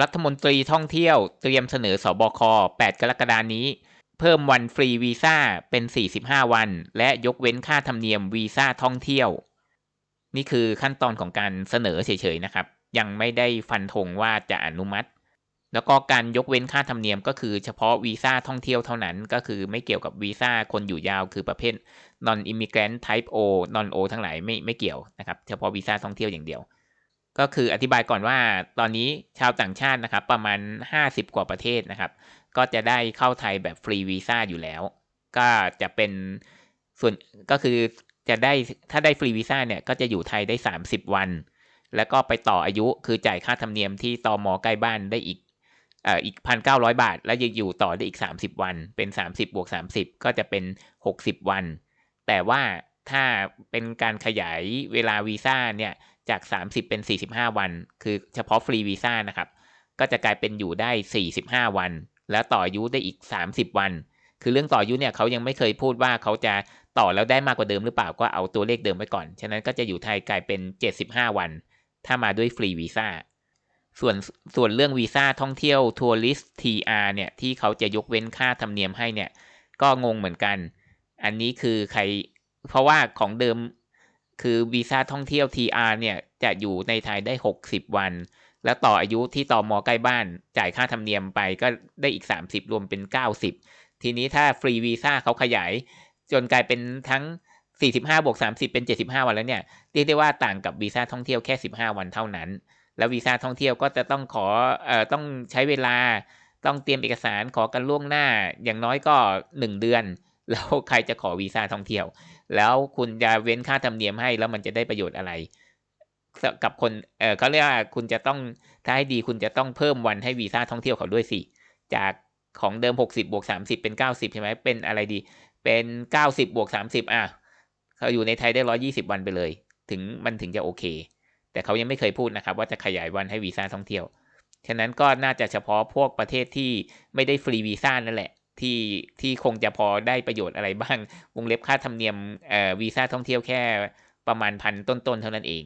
รัฐมนตรีท่องเที่ยวเตรียมเสนอสอบค 8 กรกฎานี้ เพิ่มวันฟรีวีซ่าเป็น 45 วัน และยกเว้นค่าธรรมเนียมวีซ่าท่องเที่ยว นี่คือขั้นตอนของการเสนอเฉยๆนะครับ ยังไม่ได้ฟันธงว่าจะอนุมัติ แล้วก็การยกเว้นค่าธรรมเนียมก็คือเฉพาะวีซ่าท่องเที่ยวเท่านั้น ก็คือไม่เกี่ยวกับวีซ่าคนอยู่ยาวคือประเภท non immigrant type O non O ทั้งหลายไม่ไม่เกี่ยวนะครับ เฉพาะวีซ่าท่องเที่ยวอย่างเดียว ก็คืออธิบายก่อนว่าตอนนี้ชาวต่างชาตินะครับ ประมาณ 50 กว่าประเทศนะครับ ก็จะได้เข้าไทยแบบฟรีวีซ่าอยู่แล้ว ก็จะเป็นส่วนก็คือจะได้ถ้าได้ฟรีวีซ่าเนี่ยก็จะอยู่ไทยได้ 30 วัน แล้วก็ไปต่ออายุคือจ่ายค่าธรรมเนียมที่ตอมอใกล้บ้านได้อีกเอ่ออีกพันเก้าร้อยบาท แล้วยังอยู่ต่อได้อีก 30 วัน เป็น 30บวก30 ก็จะเป็น 60 วัน แต่ว่า ถ้าเป็นการขยายเวลาวีซ่าเนี่ยจาก 30 เป็น 45 วัน คือเฉพาะฟรีวีซ่านะครับ ก็จะกลายเป็นอยู่ได้ 45 วัน แล้วต่ออายุได้อีก 30 วัน คือเรื่องต่ออายุเนี่ยเขายังไม่เคยพูดว่าเขาจะต่อแล้วได้มากกว่าเดิมหรือเปล่าก็เอาตัวเลขเดิมไว้ก่อน ฉะนั้นก็จะอยู่ไทยกลายเป็น 75 วัน ถ้ามาด้วยฟรีวีซ่า ส่วนส่วนเรื่องวีซ่าท่องเที่ยวทัวริสต์ TR เนี่ยที่เขาจะยกเว้นค่าธรรมเนียมให้เนี่ยก็งงเหมือนกัน อันนี้คือใคร เพราะว่าของเดิมคือวีซ่าท่องเที่ยว TR เนี่ยจะอยู่ในไทยได้ 60 วัน แล้วต่ออายุที่ต่อมอใกล้บ้าน จ่ายค่าธรรมเนียมไปก็ได้อีก 30 รวมเป็น 90 ทีนี้ถ้าฟรีวีซ่าเขาขยาย จนกลายเป็นทั้ง 45บวก30 เป็น 75 วันแล้วเนี่ยเรียกได้ว่าต่างกับวีซ่าท่องเที่ยวแค่ 15 วันเท่านั้น แล้ววีซ่าท่องเที่ยวก็จะต้องขอเอ่อต้องใช้เวลาต้องเตรียมเอกสารขอกันล่วงหน้าอย่างน้อยก็ 1 เดือน แล้วใครจะขอวีซ่าท่องเที่ยว แล้วคุณจะเว้นค่าธรรมเนียมให้แล้วมันจะได้ประโยชน์อะไร กับคนเออเขาเรียกว่าคุณจะต้องถ้าให้ดีคุณจะต้องเพิ่มวันให้วีซ่าท่องเที่ยวเขาด้วยสิจากของเดิม 60บวก30 เป็น 90 ใช่ไหมเป็นอะไรดี เป็น 90บวก30 อะเขาอยู่ในไทยได้ 120 วันไปเลย ถึงมันถึงจะโอเค แต่เขายังไม่เคยพูดนะครับ ว่าจะขยายวันให้วีซ่าท่องเที่ยว ฉะนั้นก็น่าจะเฉพาะพวกประเทศที่ไม่ได้ฟรีวีซ่านั่นแหละ ที่ที่คงจะพอได้ประโยชน์อะไรบ้าง วงเล็บค่าธรรมเนียมเอ่อวีซ่าท่องเที่ยวแค่ประมาณพันต้นๆเท่านั้นเอง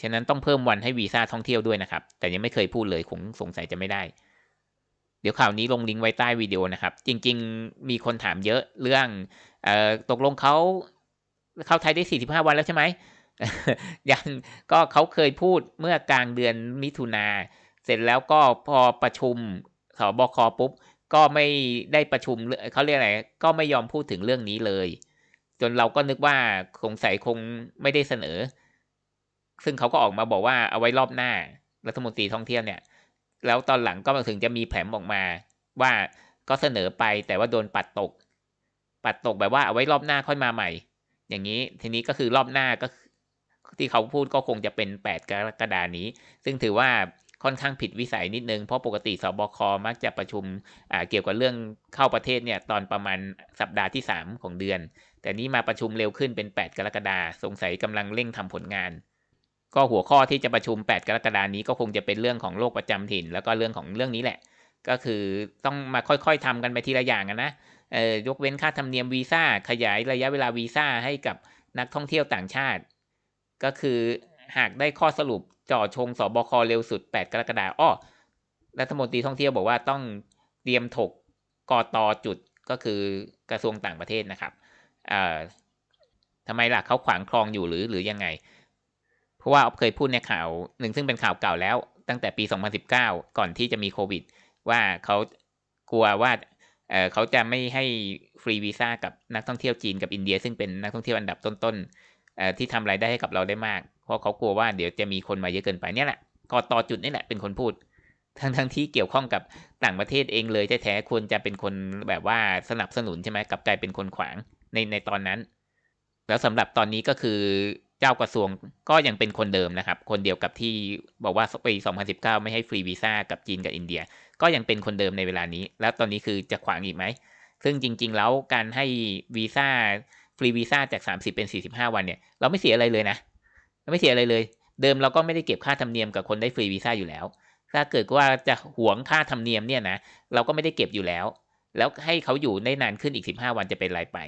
ฉะนั้นต้องเพิ่มวันให้วีซ่าท่องเที่ยวด้วยนะครับ แต่ยังไม่เคยพูดเลยคงสงสัยจะไม่ได้ เดี๋ยวข่าวนี้ลงลิงก์ไว้ใต้วิดีโอนะครับ จริง ๆ มีคนถามเยอะเรื่องเอ่อตกลงเขาเข้าไทยได้ 45 วันแล้วใช่ไหมยังก็เขาเคยพูดเมื่อกลางเดือนมิถุนาเสร็จแล้วก็พอประชุมสบคปุ๊บ ก็ไม่ได้ประชุมเขาเรียกอะไรก็ไม่ยอมพูดถึงเรื่องนี้เลย จนเราก็นึกว่าคงใส่คงไม่ได้เสนอ ซึ่งเขาก็ออกมาบอกว่าเอาไว้รอบหน้ารัฐมนตรีท่องเที่ยวเนี่ย แล้วตอนหลังก็มาถึงจะมีแผนออกมา ว่าก็เสนอไปแต่ว่าโดนปัดตก ปัดตกแบบว่าเอาไว้รอบหน้าค่อยมาใหม่ อย่างนี้ทีนี้ก็คือรอบหน้าก็ที่เขาพูดก็คงจะเป็น 8 กรกฎานี้ ซึ่งถือว่า ค่อนข้างผิดวิสัยนิดนึง เพราะปกติสบคมักจะประชุมเกี่ยวกับเรื่องเข้าประเทศเนี่ยตอนประมาณสัปดาห์ที่ 3 ของเดือน แต่นี้มาประชุมเร็วขึ้นเป็น 8 กรกฎาสงสัยกำลังเร่งทำผลงาน ก็หัวข้อที่จะประชุม 8 กรกฎานี้ก็คงจะเป็นเรื่องของโรคประจำถิ่น แล้วก็เรื่องของเรื่องนี้แหละ ก็คือต้องมาค่อยๆทำกันไปทีละอย่างนะเอ่อยกเว้นค่าธรรมเนียมวีซ่าขยายระยะเวลาวีซ่าให้กับนักท่องเที่ยวต่างชาติ ก็คือ หากได้ข้อสรุปจ่อชงสบคเร็วสุด 8 กรกฎาคมอ้อรัฐมนตรีท่องเที่ยวบอกว่าต้องเตรียมถกกอตอจุดก็คือกระทรวงต่างประเทศนะครับทำไมล่ะเขาขวางคลองอยู่หรือหรือยังไง เพราะว่าอเคยพูดในข่าวหนึ่งซึ่งเป็นข่าวเก่าแล้ว ตั้งแต่ปี 2019 ก่อนที่จะมีโควิด ว่าเขากลัวว่าเเขาจะไม่ให้ฟรีวีซ่ากับนักท่องเที่ยวจีนกับอินเดีย ซึ่งเป็นนักท่องเที่ยวอันดับต้นๆที่ทำรายได้ให้กับเราได้มาก ราะเขากลัวว่าเดี๋ยวจะมีคนมาเยอะเกินไปเนี่ยแหละกอตอจุดนี่แหละเป็นคนพูด ทั้งทั้งที่เกี่ยวข้องกับต่างประเทศเองเลยแท้ๆควรจะเป็นคนแบบว่าสนับสนุนใช่ไหมกับกลายเป็นคนขวางในในตอนนั้น แล้วสำหรับตอนนี้ก็คือเจ้ากระทรวงก็ยังเป็นคนเดิมนะครับ คนเดียวกับที่บอกว่าปี 2019 ไม่ให้ฟรีวีซ่ากับจีนกับอินเดีย ก็ยังเป็นคนเดิมในเวลานี้ แล้วตอนนี้คือจะขวางอีกไหม ซึ่งจริง ๆ แล้วการให้วีซ่าฟรีวีซ่าจาก 30 เป็น 45 วันเนี่ย เราไม่เสียอะไรเลยนะ ไม่เสียอะไรเลย เดิมเราก็ไม่ได้เก็บค่าธรรมเนียมกับคนได้ฟรีวีซ่าอยู่แล้ว ถ้าเกิดว่าจะหวงค่าธรรมเนียมเนี่ยนะเราก็ไม่ได้เก็บอยู่แล้ว แล้วให้เขาอยู่ได้นานขึ้นอีก 15 วันจะเป็นไรไป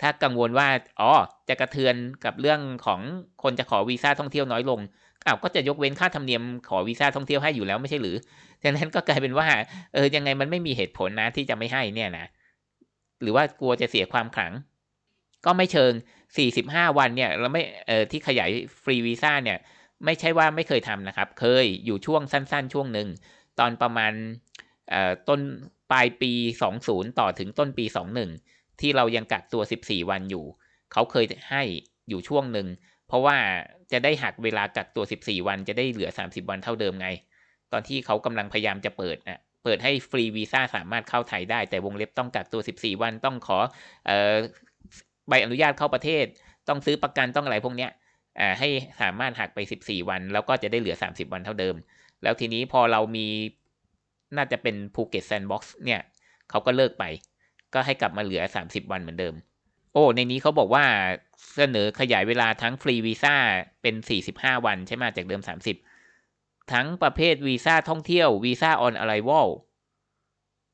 ถ้ากังวลว่าอ๋อจะกระเทือนกับเรื่องของคนจะขอวีซ่าท่องเที่ยวน้อยลงอ้าวก็จะยกเว้นค่าธรรมเนียมขอวีซ่าท่องเที่ยวให้อยู่แล้วไม่ใช่หรือดังนั้นก็กลายเป็นว่าเออยังไงมันไม่มีเหตุผลนะที่จะไม่ให้เนี่ยนะหรือว่ากลัวจะเสียความขลัง ก็ไม่เชิง 45 วันเนี่ยเราไม่เออที่ขยายฟรีวีซ่าเนี่ยไม่ใช่ว่าไม่เคยทำนะครับ เคยอยู่ช่วงสั้น ๆ ช่วงหนึ่ง ตอนประมาณต้นปลายปี 20 ต่อถึงต้นปี 21 ที่เรายังกักตัว 14 วันอยู่ เขาเคยให้อยู่ช่วงหนึ่ง เพราะว่าจะได้หักเวลากักตัว 14 วันจะได้เหลือ 30 วันเท่าเดิมไง ตอนที่เขากำลังพยายามจะเปิดนะเปิดให้ฟรีวีซ่าสามารถเข้าไทยได้ แต่วงเล็บต้องกักตัว 14 วันต้องขอออ ใบอนุญาตเข้าประเทศ ต้องซื้อประกันต้องอะไรพวกเนี้ยให้สามารถหักไป 14 วัน แล้วก็จะได้เหลือ 30 วันเท่าเดิม แล้วทีนี้พอเรามีน่าจะเป็นภูเก็ตแซนด์บ็อกซ์เนี่ยเขาก็เลิกไป ก็ให้กลับมาเหลือ 30 วันเหมือนเดิม โอ้ ในนี้เขาบอกว่าเสนอขยายเวลาทั้งฟรีวีซ่าเป็น 45 วันใช่ไหมจากเดิม 30 ทั้งประเภทวีซ่าท่องเที่ยววีซ่าออนอะไลวอล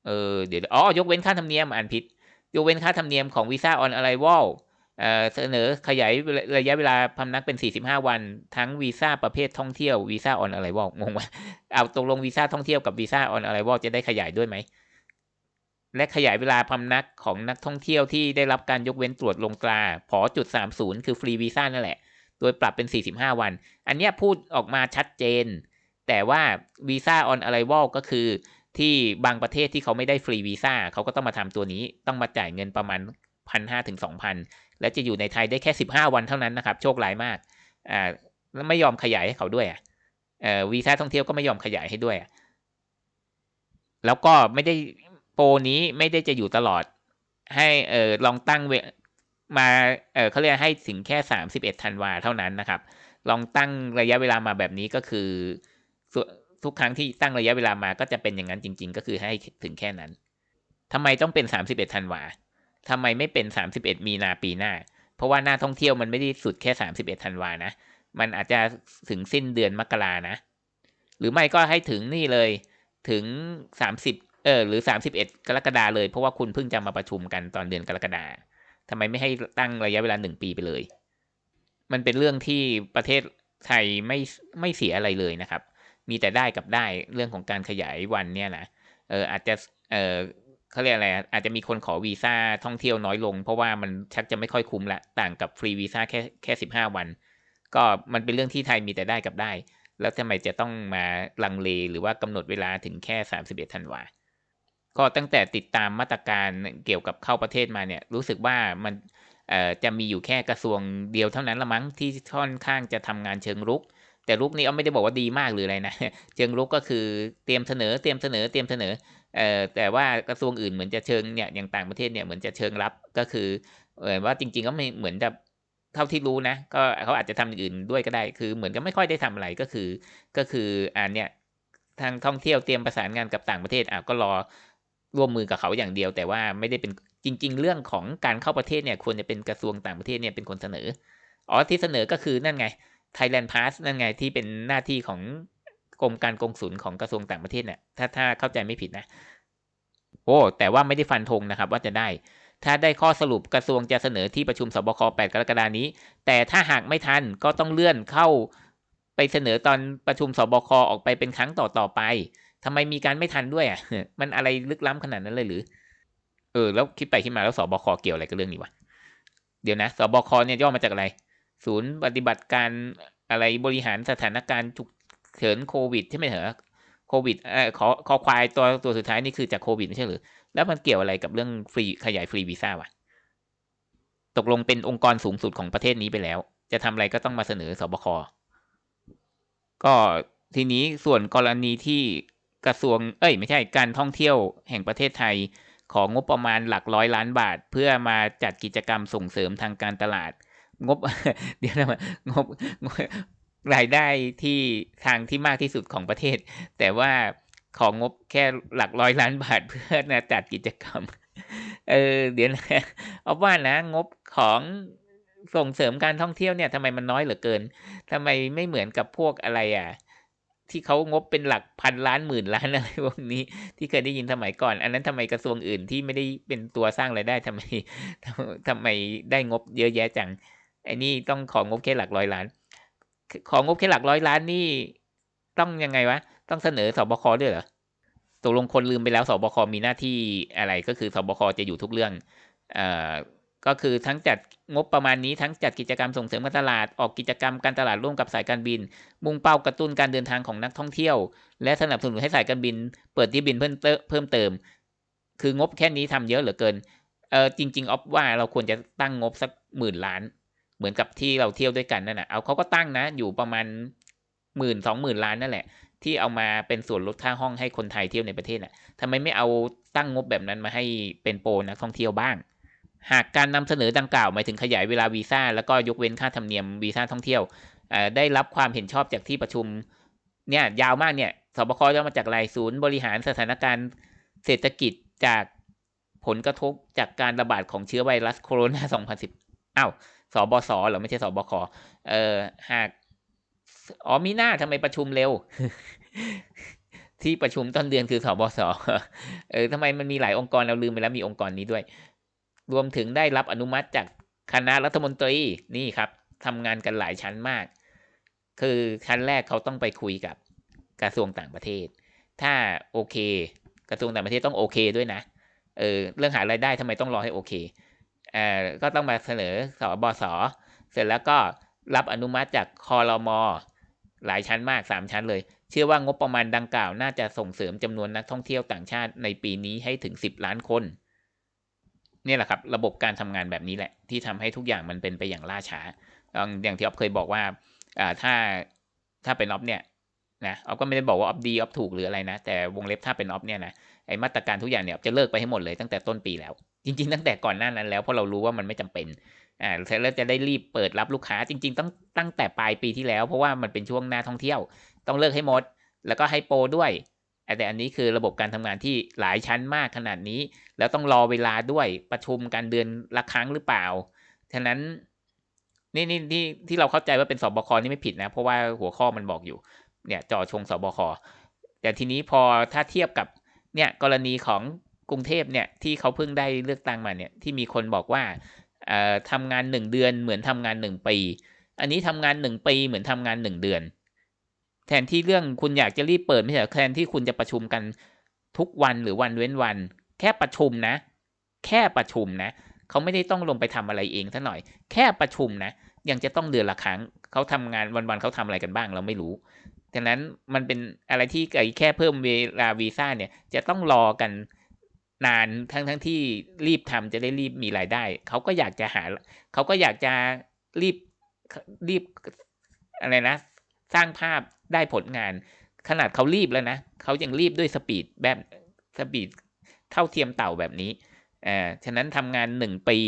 เออเดี๋ยวอ๋อยกเว้นค่าธรรมเนียมอ่านผิด ยกเว้นค่าธรรมเนียมของวีซ่าออนอะไลวอลเสนอขยายระยะเวลาพำนักเป็น 45 วัน ทั้งวีซ่าประเภทท่องเที่ยววีซ่าออนอะไรวอกงงว่าเอาตกลงวีซ่าท่องเที่ยวกับวีซ่าออนอะไรวอกจะได้ขยายด้วยไหม และขยายเวลาพำนักของนักท่องเที่ยวที่ได้รับการยกเว้นตรวจลงตราผอจุด30 คือฟรีวีซ่านั่นแหละ โดยปรับเป็น 45 วัน อันนี้พูดออกมาชัดเจน แต่ว่าวีซ่าออนอะไรวอกก็คือ ที่บางประเทศที่เขาไม่ได้ฟรีวีซ่าเขาก็ต้องมาทำตัวนี้ต้องมาจ่ายเงินประมาณพันห้าถึงสองพันและจะอยู่ในไทยได้แค่สิบห้าวันเท่านั้นนะครับ โชคร้ายมากอ่าแล้วไม่ยอมขยายให้เขาด้วยอะเอ่อวีซ่าท่องเที่ยวก็ไม่ยอมขยายให้ด้วย แล้วก็ไม่ได้โปรนี้ไม่ได้จะอยู่ตลอด ให้เออลองตั้งเวมาเออเขาเรียกให้ถึงแค่สามสิบเอ็ดธันวาเท่านั้นนะครับ ลองตั้งระยะเวลามาแบบนี้ก็คือ ทุกครั้งที่ตั้งระยะเวลามาก็จะเป็นอย่างนั้นจริง ๆ ก็คือให้ถึงแค่นั้นทำไมต้องเป็นสามสิบเอ็ดธันวาทำไมไม่เป็น 31 มีนาปีหน้า เพราะว่าหน้าท่องเที่ยวมันไม่ได้สุดแค่ 31ธันวานะ มันอาจจะถึงสิ้นเดือนมกรานะ หรือไม่ก็ให้ถึงนี่เลยถึง 30เออหรือ 31 กรกฎาเลย เพราะว่าคุณเพิ่งจะมาประชุมกันตอนเดือนกรกฎาทำไมไม่ให้ตั้งระยะเวลาหนึ่งปีไปเลย มันเป็นเรื่องที่ประเทศไทยไม่ไม่เสียอะไรเลยนะครับ มีแต่ได้กับได้เรื่องของการขยายวันเนี่ยนะเอออาจจะเออเขาเรียกอะไรอาจจะมีคนขอวีซ่าท่องเที่ยวน้อยลง เพราะว่ามันชักจะไม่ค่อยคุ้มละต่างกับฟรีวีซ่าแค่แค่สิบห้าวัน ก็มันเป็นเรื่องที่ไทยมีแต่ได้กับได้ แล้วทำไมจะต้องมาลังเลหรือว่ากำหนดเวลาถึงแค่สามสิบเอ็ดธันวาก็ตั้งแต่ติดตามมาตรการเกี่ยวกับเข้าประเทศมาเนี่ยรู้สึกว่ามันจะมีอยู่แค่กระทรวงเดียวเท่านั้นละมั้งที่ค่อนข้างจะทำงานเชิงรุก แต่รุกนี้เอาไม่ได้บอกว่าดีมากหรืออะไรนะเชิงรุกก็คือเตรียมเสนอเตรียมเสนอเตรียมเสนอเอ่อแต่ว่ากระทรวงอื่นเหมือนจะเชิงเนี่ยอย่างต่างประเทศเนี่ยเหมือนจะเชิงรับก็คือเออว่าจริง ๆ ก็ไม่เหมือนจะเท่าที่รู้นะก็เขาอาจจะทำอย่างอื่นด้วยก็ได้ คือเหมือนก็ไม่ค่อยได้ทำอะไรก็คือ ก็คืออ่าเนี่ยทางท่องเที่ยวเตรียมประสานงานกับต่างประเทศอะก็รอร่วมมือกับเขาอย่างเดียว แต่ว่าไม่ได้เป็นจริง ๆ เรื่องของการเข้าประเทศเนี่ยควรจะเป็นกระทรวงต่างประเทศเนี่ยเป็นคนเสนออ๋อที่เสนอก็คือนั่นไง Thailand Pass นั่นไงที่เป็นหน้าที่ของกรมการกงสุลของกระทรวงต่างประเทศเนี่ยถ้าถ้าเข้าใจไม่ผิดนะ โอ้แต่ว่าไม่ได้ฟันธงนะครับ ว่าจะได้ ถ้าได้ข้อสรุปกระทรวงจะเสนอที่ประชุมสบค 8 กรกฎานี้ แต่ถ้าหากไม่ทันก็ต้องเลื่อนเข้าไปเสนอตอนประชุมสบคออกไปเป็นครั้งต่อต่อไปทำไมมีการไม่ทันด้วยอะ มันอะไรลึกล้ำขนาดนั้นเลยหรือ เออ แล้วคิดไปคิดมาแล้วสบคเกี่ยวอะไรกับเรื่องนี้วะ เดี๋ยวนะ สบคเนี่ยย่อมาจากอะไร ศูนย์ปฏิบัติการอะไรบริหารสถานการณ์ฉุกเฉินโควิดใช่ไหมเหรอโควิดเออขอขอควายตัวตัวสุดท้ายนี่คือจากโควิดไม่ใช่หรือ แล้วมันเกี่ยวอะไรกับเรื่องฟรีขยายฟรีวีซ่าวะตกลงเป็นองค์กรสูงสุดของประเทศนี้ไปแล้ว จะทำอะไรก็ต้องมาเสนอสบคก็ทีนี้ส่วนกรณีที่กระทรวง เอ้ย ไม่ใช่การท่องเที่ยวแห่งประเทศไทย ของงบประมาณหลักร้อยล้านบาท เพื่อมาจัดกิจกรรมส่งเสริมทางการตลาด งบเดี๋ยวนะงบรายได้ที่ทางที่มากที่สุดของประเทศ แต่ว่าของงบแค่หลักร้อยล้านบาทเพื่อนะจัดกิจกรรม เออเดี๋ยวนะเอาว่านะ งบของส่งเสริมการท่องเที่ยวเนี่ยทำไมมันน้อยเหลือเกินทำไมไม่เหมือนกับพวกอะไรอะ ที่เขางบเป็นหลักพันล้านหมื่นล้านอะไรพวกนี้ ที่เคยได้ยินสมัยก่อน อันนั้นทำไมกระทรวงอื่นที่ไม่ได้เป็นตัวสร้างรายได้ทำไมทำไมได้งบเยอะแยะจัง ไอ้นี่ต้องของงบแค่หลักร้อยล้าน ของงบแค่หลักร้อยล้านนี่ต้องยังไงวะ ต้องเสนอสบคด้วยเหรอตกลงคนลืมไปแล้วสบคมีหน้าที่อะไรก็คือสบคจะอยู่ทุกเรื่องเอ่อก็คือทั้งจัดงบประมาณนี้ทั้งจัดกิจกรรมส่งเสริมการตลาดออกกิจกรรมการตลาดร่วมกับสายการบิน มุ่งเป้ากระตุ้นการเดินทางของนักท่องเที่ยว และสนับสนุนให้สายการบิน เปิดที่บินเพิ่มเติมเพิ่มเติม คืองบแค่นี้ทำเยอะเหลือเกินเออจริง ๆออฟว่าเราควรจะตั้งงบสักหมื่นล้าน เหมือนกับที่เราเที่ยวด้วยกันนั่นนะเอาเขาก็ตั้งนะ อยู่ประมาณหมื่นสองหมื่นล้านนั่นแหละ ที่เอามาเป็นส่วนลดค่าห้องให้คนไทยเที่ยวในประเทศน่ะทำไมไม่เอาตั้งงบแบบนั้นมาให้เป็นโปรนักท่องเที่ยวบ้าง หากการนำเสนอดังกล่าวหมายถึงขยายเวลาวีซ่าแล้วก็ยกเว้นค่าธรรมเนียมวีซ่าท่องเที่ยวได้รับความเห็นชอบจากที่ประชุมเนี่ยยาวมากเนี่ยสบคจะมาจากรายศูนย์บริหารสถานการณ์เศรษฐกิจจากผลกระทบจากการระบาดของเชื้อไวรัสโคโรนา 2010อ้าว สบสหรอไม่ใช่สบคเอ่อหากอ๋อมีหน้าทำไมประชุมเร็ว ที่ประชุมต้นเดือนคือสบสเออทำไมมันมีหลายองค์กรเราลืมไปแล้วมีองค์กรนี้ด้วย รวมถึงได้รับอนุมัติจากคณะรัฐมนตรีนี่ครับทำงานกันหลายชั้นมาก คือชั้นแรกเขาต้องไปคุยกับกระทรวงต่างประเทศ ถ้าโอเค กระทรวงต่างประเทศต้องโอเคด้วยนะ เออ เรื่องหารายได้ทำไมต้องรอให้โอเค เอ่อก็ต้องมาเสนอสบสเสร็จแล้วก็รับอนุมัติจากคอรมอหลายชั้นมากสามชั้นเลย เชื่อว่างบประมาณดังกล่าวน่าจะส่งเสริมจำนวนนักท่องเที่ยวต่างชาติในปีนี้ให้ถึงสิบล้านคนนี่แหละครับระบบการทำงานแบบนี้แหละ ที่ทำให้ทุกอย่างมันเป็นไปอย่างล่าช้า อย่างที่ออฟเคยบอกว่าอ่าถ้าถ้าเป็นออฟเนี่ยนะออฟก็ไม่ได้บอกว่าออฟดีออฟถูกหรืออะไรนะ แต่วงเล็บถ้าเป็นออฟเนี่ยนะไอมาตรการทุกอย่างเนี่ยจะเลิกไปให้หมดเลยตั้งแต่ต้นปีแล้ว จริงๆ ตั้งแต่ก่อนหน้านั้นแล้วเพราะเรารู้ว่ามันไม่จำเป็นอ่าแล้วจะได้รีบเปิดรับลูกค้าจริง ๆ ต้องตั้งแต่ปลายปีที่แล้ว เพราะว่ามันเป็นช่วงหน้าท่องเที่ยว ต้องเลิกให้หมด แล้วก็ให้โปรด้วยแต่อันนี้คือระบบการทำงานที่หลายชั้นมากขนาดนี้ แล้วต้องรอเวลาด้วยประชุมการเดือนละครั้งหรือเปล่า ฉะนั้นนี่นี่ที่ที่เราเข้าใจว่าเป็นสบคนี่ไม่ผิดนะ เพราะว่าหัวข้อมันบอกอยู่ เนี่ยจ่อชงสบคแต่ทีนี้พอถ้าเทียบกับเนี่ยกรณีของ กรุงเทพเนี่ยที่เขาเพิ่งได้เลือกตั้งมาเนี่ยที่มีคนบอกว่าทำงานหนึ่งเดือนเหมือนทำงานหนึ่งปี อันนี้ทำงานหนึ่งปีเหมือนทำงานหนึ่งเดือน แทนที่เรื่องคุณอยากจะรีบเปิดไม่ใช่แทนที่คุณจะประชุมกันทุกวันหรือวันเว้นวัน แค่ประชุมนะ แค่ประชุมนะเขาไม่ได้ต้องลงไปทำอะไรเองซะหน่อย แค่ประชุมนะ ยังจะต้องเดือนละครั้งเขาทำงานวันๆเขาทำอะไรกันบ้างเราไม่รู้ฉะนั้นมันเป็นอะไรที่ไอ้แค่เพิ่มเวลาวีซ่าเนี่ยจะต้องรอกัน นานทั้งทั้งที่รีบทำจะได้รีบมีรายได้ เขาก็อยากจะหา เขาก็อยากจะรีบรีบอะไรนะ สร้างภาพได้ผลงาน ขนาดเขารีบแล้วนะเขายังรีบด้วยสปีดแบบสปีดเท่าเทียมเต่าแบบนี้อ่าฉะนั้นทำงานหนึ่งปี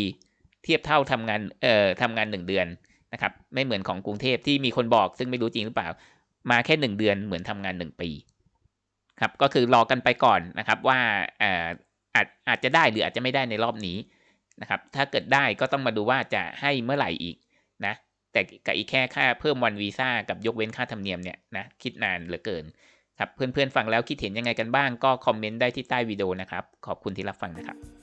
เทียบเท่าทำงานเอ่อทำงานหนึ่งเดือนนะครับ ไม่เหมือนของกรุงเทพที่มีคนบอก ซึ่งไม่รู้จริงหรือเปล่า มาแค่หนึ่งเดือนเหมือนทำงานหนึ่งปี ครับก็คือรอกันไปก่อนนะครับว่าอ่า อาจอาจจะได้หรืออาจจะไม่ได้ในรอบนี้นะครับ ถ้าเกิดได้ก็ต้องมาดูว่าจะให้เมื่อไหร่อีกนะ แต่กับอีกแค่ค่าเพิ่มวันวีซ่ากับยกเว้นค่าธรรมเนียมเนี่ยนะคิดนานเหลือเกินครับเพื่อนๆฟังแล้วคิดเห็นยังไงกันบ้างก็คอมเมนต์ได้ที่ใต้วิดีโอนะครับ ขอบคุณที่รับฟังนะครับ